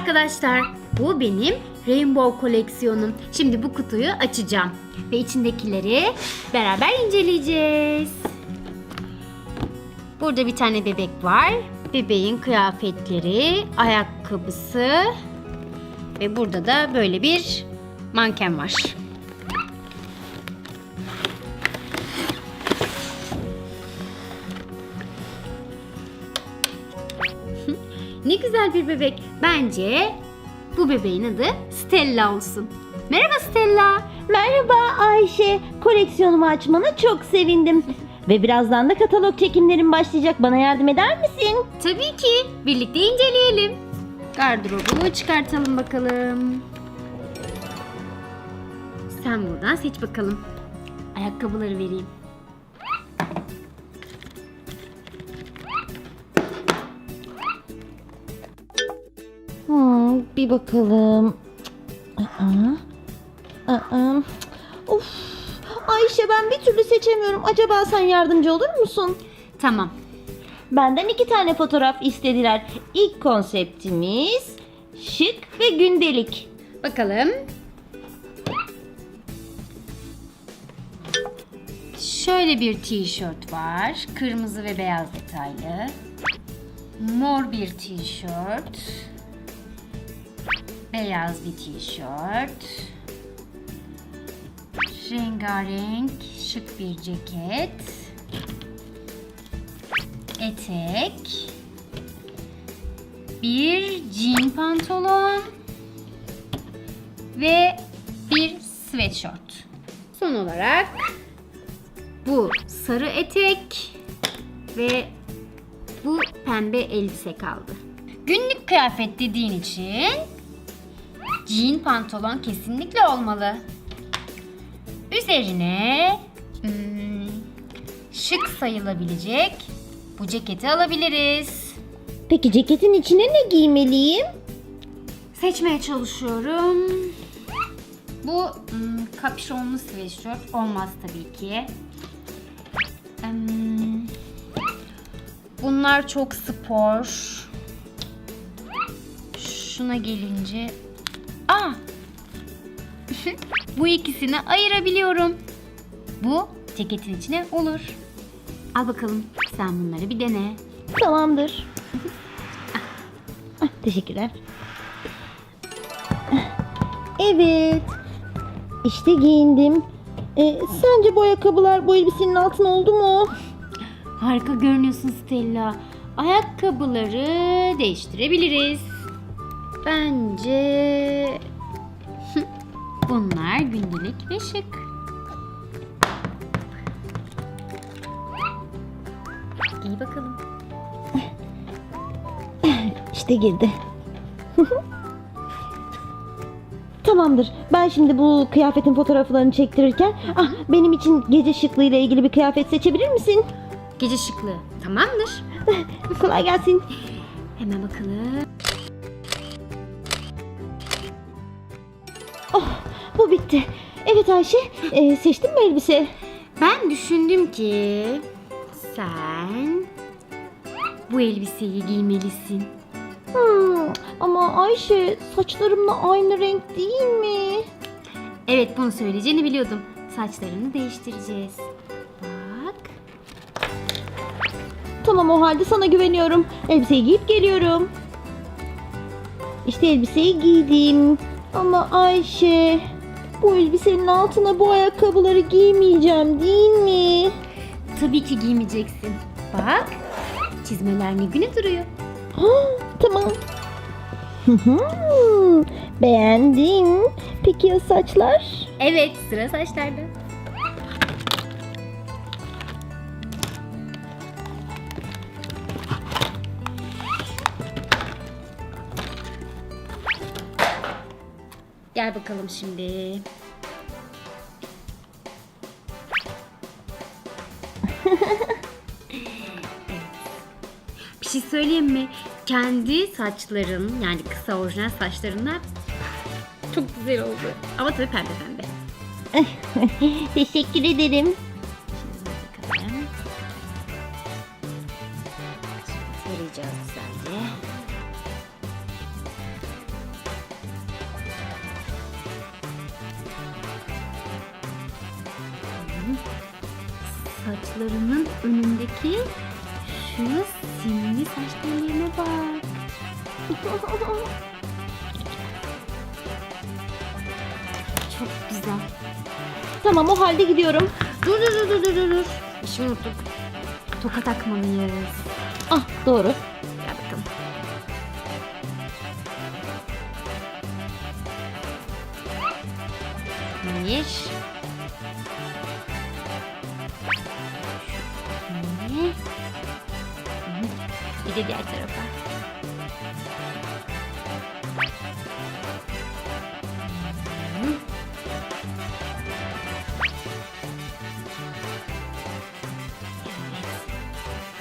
arkadaşlar. Bu benim Rainbow koleksiyonum. Şimdi bu kutuyu açacağım. Ve içindekileri beraber inceleyeceğiz. Burada bir tane bebek var. Bebeğin kıyafetleri, ayakkabısı ve burada da böyle bir manken var. Ne güzel bir bebek. Bence bu bebeğin adı Stella olsun. Merhaba Stella. Merhaba Ayşe. Koleksiyonumu açmana çok sevindim. Ve birazdan da katalog çekimlerim başlayacak. Bana yardım eder misin? Tabii ki. Birlikte inceleyelim. Gardırobu çıkartalım bakalım. Sen buradan seç bakalım. Ayakkabıları vereyim. Bir bakalım. Aa, aa, of. Ayşe ben bir türlü seçemiyorum. Acaba sen yardımcı olur musun? Tamam. Benden iki tane fotoğraf istediler. İlk konseptimiz şık ve gündelik. Bakalım. Şöyle bir tişört var. Kırmızı ve beyaz detaylı. Mor bir tişört. Beyaz bir tişört. Rengarenk şık bir ceket. Etek. Bir jean pantolon ve bir sweatshirt. Son olarak bu sarı etek ve bu pembe elbise kaldı. Günlük kıyafet dediğin için jean pantolon kesinlikle olmalı. Üzerine hmm, şık sayılabilecek bu ceketi alabiliriz. Peki ceketin içine ne giymeliyim? Seçmeye çalışıyorum. Bu hmm, kapşonlu sweatshirt olmaz tabii ki. Em, bunlar çok spor. Şuna gelince... Aa! Bu ikisini ayırabiliyorum. Bu ceketin içine olur. Al bakalım sen bunları bir dene. Tamamdır. Ah, Teşekkürler. Evet. İşte giyindim. Ee, sence bu ayakkabılar bu elbisenin altına oldu mu? Harika görünüyorsun Stella. Ayakkabıları değiştirebiliriz. Bence bunlar gündelik ve şık. Giy bakalım. İşte girdi. Tamamdır. Ben şimdi bu kıyafetin fotoğraflarını çektirirken ah benim için gece şıklığıyla ilgili bir kıyafet seçebilir misin? Gece şıklığı. Tamamdır. Kolay gelsin. Hemen bakalım. Oh, bu bitti. Evet Ayşe, e, seçtin mi elbise? Ben düşündüm ki sen bu elbiseyi giymelisin. Hmm, ama Ayşe saçlarımla aynı renk değil mi? Evet bunu söyleyeceğini biliyordum. Saçlarını değiştireceğiz. Bak. Tamam o halde sana güveniyorum. Elbiseyi giyip geliyorum. İşte elbiseyi giydim. Ama Ayşe, bu elbisenin altına bu ayakkabıları giymeyeceğim değil mi? Tabii ki giymeyeceksin. Bak. Çizmeler ne güne duruyor. Ha, tamam. Beğendim. Peki ya saçlar? Evet sıra saçlarda. Gel bakalım şimdi. Bir şey söyleyeyim mi? Kendi saçların yani kısa orijinal saçlarından çok güzel oldu. Ama tabii pembe pembe. Teşekkür ederim. Bakalım. Tarayacağız güzelce. Saçlarının önündeki şu simli saç tellerine bak. Çok güzel. Tamam o halde gidiyorum. Dur dur dur dur dur dur. dur. Bir şey unuttuk. Toka takmalıyız. Ah doğru. Gel bakalım. Bir. Bir de diğer tarafa.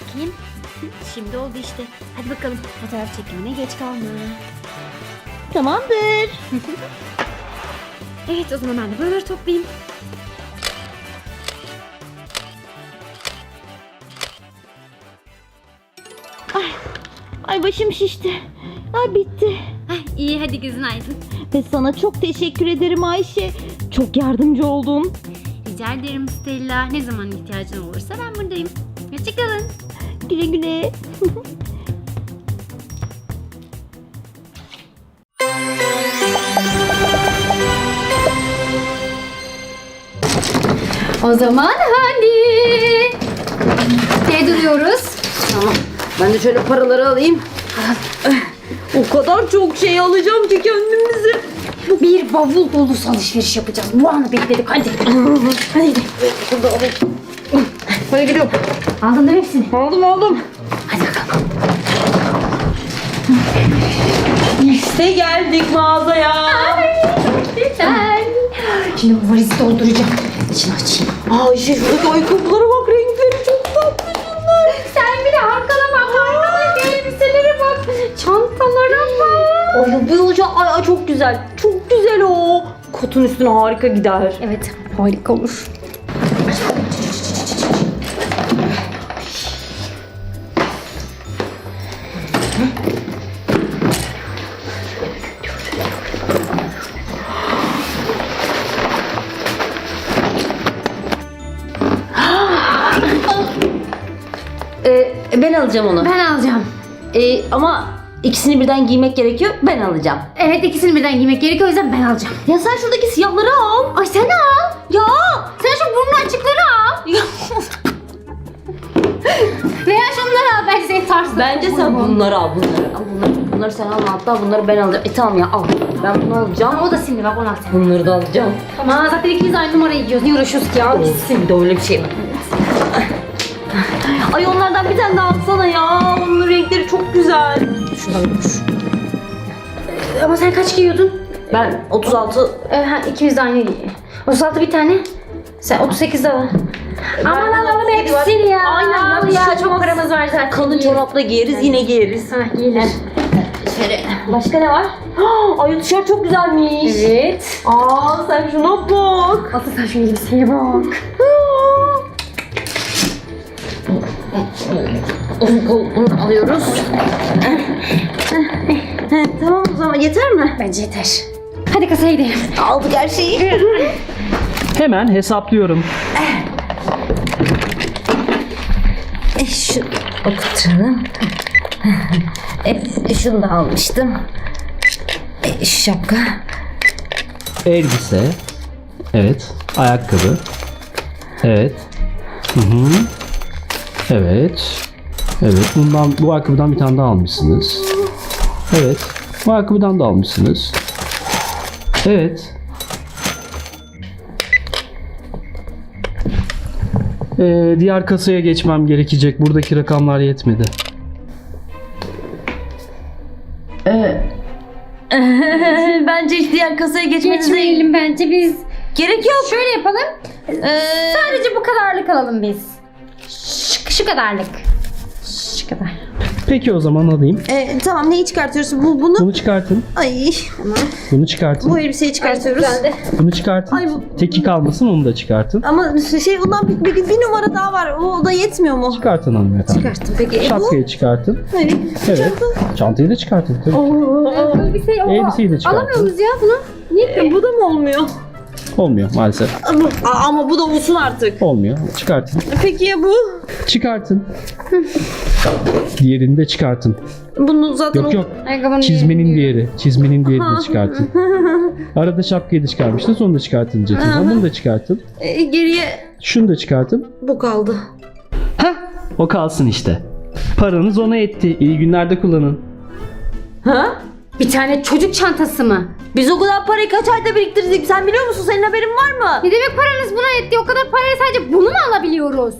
Bakayım. Şimdi oldu işte. Hadi bakalım fotoğraf çekimine geç kalma. Tamamdır. Evet o zaman ben de buraları toplayayım. Ay başım şişti. Ay bitti. Ay, iyi hadi gözün aydın. Ve sana çok teşekkür ederim Ayşe. Çok yardımcı oldun. Rica ederim Stella. Ne zaman ihtiyacın olursa ben buradayım. Hoşçakalın. Güle güle. O zaman hadi. Ne duruyoruz? Tamam. Ben de şöyle paraları alayım. O kadar çok şey alacağım ki kendimize. Bir bavul dolusu alışveriş yapacağız. Bu anı bekledik hadi. hadi gidelim. Şurada alayım. Hadi gidiyorum. Aldın değil mi hepsini? Aldım aldım. Hadi bakalım. İşte geldik mağazaya. Güzel. Şimdi bu valizi dolduracağım. İçini açayım. Ayşe şuradaki ayakkabılara bak renkleri Ay bu olacak. Ay, ay çok güzel. Çok güzel o. Kotun üstüne harika gider. Evet harika olur. Ee, ben alacağım onu. Ben alacağım. Ee, ama ikisini birden giymek gerekiyor. Ben alacağım. Evet ikisini birden giymek gerekiyor o yüzden ben alacağım. Ya sen şuradaki siyahları al. Ay sen al. Ya. Sen şu burnu açıkları al. Veya şunları al belki senin tarzın. Bence sen bunları al bunları. Al bunları. Bunları sen al hatta bunları ben alacağım. E tamam ya al. Ben bunu alacağım. Ama o da sinirli bak onu al sen. Bunları da alacağım. Tamam zaten ikimiz aynı numarayı giyiyoruz. Niye uğraşıyoruz ki ya? Gitsin bir de öyle bir şey var. Ay onlardan bir tane daha alsana ya. Onun renkleri çok güzel. Şuradan dur. Ama sen kaç giyiyordun? Ben 36 Ee, ha, ikimiz de aynı giyiyor. 36 bir tane. Sen 38 de var. Aman alalım 37 var. hepsini ya. Aynen Al ya. Çok paramız var zaten. kalın çorapla giyeriz yine giyeriz. Ha giyilir. Başka ne var? Ay tişört çok güzelmiş. Evet. Aa sen şuna bak. Asıl sen şu elbiseye bak. Bunu alıyoruz. tamam o zaman yeter mi? Bence yeter. Hadi kasaya gidelim. Aldık her şeyi. Hemen hesaplıyorum. E, şu okutalım. E, şunu da almıştım. Şapka. Elbise. Evet. Ayakkabı. Evet. Hı hı. Evet. Evet. Bundan bu ayakkabıdan bir tane daha almışsınız. Evet. Bu ayakkabıdan da almışsınız. Evet. Ee, diğer kasaya geçmem gerekecek. Buradaki rakamlar yetmedi. Bence hiç diğer kasaya geçmenize Geçmeyelim bence biz. gerek yok. Şöyle yapalım. Ee, Sadece bu kadarlık alalım biz. Şu, kadarlık. Şu kadar. Peki o zaman alayım. Ee, tamam neyi çıkartıyoruz? Bu, bunu Bunu çıkartın. ay Bunu çıkartın. bu elbiseyi çıkartıyoruz. Bunu çıkartın. Ay bu- Teki kalmasın onu da çıkartın. Ama şey ondan bir, bir, bir numara daha var. O da yetmiyor mu? Çıkartın hanımefendi. Çıkarttım. Peki e, bu? Şapkayı çıkartın. Hani, Evet. Çantayı da çıkartın. Tabii. Elbiseyi, Elbiseyi de çıkartın. Alamıyoruz ya bunu. Niye ki? bu da mı olmuyor? Olmuyor maalesef. Aa, ama bu da olsun artık. Olmuyor. Çıkartın. Peki ya bu? Çıkartın. Diğerini de çıkartın. Bunu zaten Yok o- yok. Ayakkabının Çizmenin diğeri. Çizmenin diğerini çıkartın. Arada şapkayı da çıkarmıştınız. Onu da çıkartın diyecektiniz. Bunu da çıkartın. E, geriye Şunu da çıkartın. bu kaldı. Heh. O kalsın işte. Paranız ona etti. İyi günlerde kullanın. Ha? Bir tane çocuk çantası mı? Biz o kadar parayı kaç ayda biriktirdik sen biliyor musun? Senin haberin var mı? Ne demek paranız buna etti? O kadar parayla sadece bunu mu alabiliyoruz?